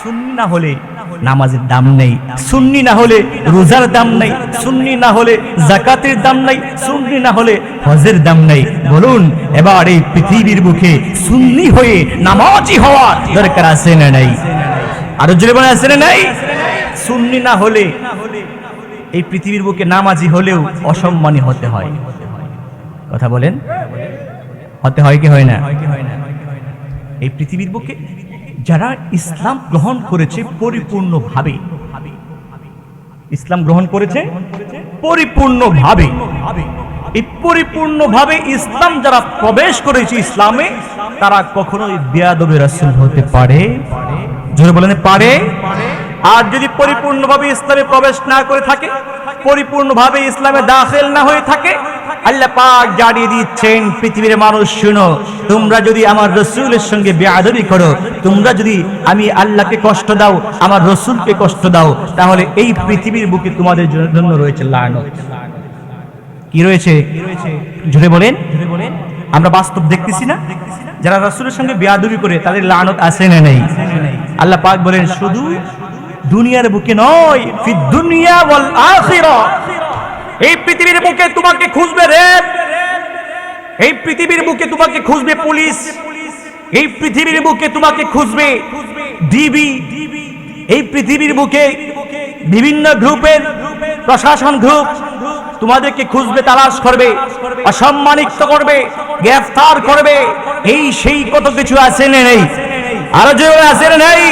সুন্নি না হলে নামাজের দাম নেই। সুন্নি না হলে রোজার দাম নেই। সুন্নি না হলে জাকাতের দাম নেই। সুন্নি না হলে হজের দাম নেই। বলুন, এবার এই পৃথিবীর বুকে সুন্নি হয়ে নামাজি হওয়ার দরকার আছে না নাই? আরও জোরে বলে আছে না নাই? সুন্নি না হলে এই পৃথিবীর বুকে নামাজি হলেও অসম্মানী হতে হয়। কথা বলেন? হতে হয় কি হয় না? এই পৃথিবীর বুকে যারা ইসলাম গ্রহণ করেছে পরিপূর্ণভাবে। ইসলাম গ্রহণ করেছে পরিপূর্ণভাবে। এই পরিপূর্ণভাবে ইসলাম যারা প্রবেশ করেছে ইসলামে, তারা কখনোই বেয়াদবে রাসূল হতে পারে। জোরে বলেন, পারে। আর যদি পরিপূর্ণভাবে ইসলামে প্রবেশ না করে থাকে, পরিপূর্ণভাবে ইসলামে দাখিল না হয়ে থাকে আল্লাহ পাক দিচ্ছেন, পৃথিবীর মানুষ শুনো, তোমরা যদি আমার রসুলের সঙ্গে করো, তোমরা যদি আমি আল্লাহকে কষ্ট দাও, আমার রসুলকে কষ্ট দাও, তাহলে এই পৃথিবীর বুকে তোমাদের জন্য রয়েছে কি রয়েছে? বলেন। আমরা বাস্তব দেখতেছি না? যারা রসুলের সঙ্গে বেয়াদবি করে, তাদের লানত আসে না নেই? আল্লাহ পাক বলেন, শুধু দুনিয়ার বুকে নয় দুনিয়া ওয়াল আখিরা। এই পৃথিবীর বুকে তোমাকে খুঁজবে রেপ। এই পৃথিবীর বুকে তোমাকে খুঁজবে পুলিশ। এই পৃথিবীর বুকে তোমাকে খুঁজবে ডিবি। এই পৃথিবীর বুকে বিভিন্ন গ্রুপের প্রশাসন গ্রুপ তোমাদেরকে খুঁজবে, তালাশ করবে, অসম্মানিত করবে, গ্রেফতার করবে। এই সেই কত কিছু আছে নেই। আরও যে আছে না নেই।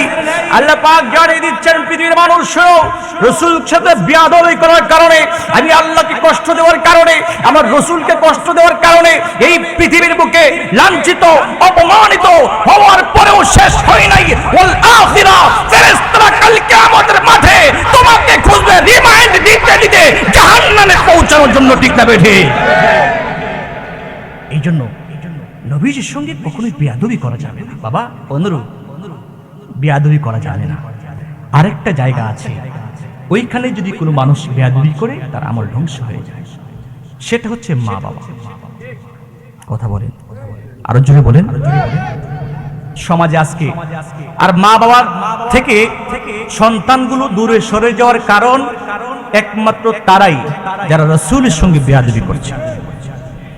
আল্লাহ পাক জানিয়ে দিচ্ছেন পৃথিবীর মানুষ রসুল সাথে বিয়াদবি করার কারণে, আমি আল্লাহকে কষ্ট দেওয়ার কারণে, আমার রসুলকে কষ্ট দেওয়ার কারণে এই পৃথিবীর বুকে লাঞ্ছিত, অপমানিত হওয়ার পরেও শেষ হয় নাই। ওয়াল আখিরা, ফেরেশতারা কাল কিয়ামতের মাঠে তোমাকে খুঁজবে রিমাইন্ড দিতে দিতে জাহান্নামে পৌঁছানোর জন্য ঠিক না বেঠে। এই জন্য নবীজির সঙ্গে কখনোই বেয়াদবি করা যাবে না। বাবা, অনুরূপ। বেয়াদবি করা যাবে না। আরেকটা জায়গা আছে। ওইখানে যদি কোনো মানুষ বেয়াদবি করে, তার আমল ধ্বংস হয়ে যায়। সেটা হচ্ছে মা বাবা। কথা বলেন। আরও জোরে বলেন। সমাজে আজকে আর মা বাবার থেকে সন্তানগুলো দূরে সরে যাওয়ার কারণ একমাত্র তারাই, যারা রসুলের সঙ্গে বেয়াদবি করছে।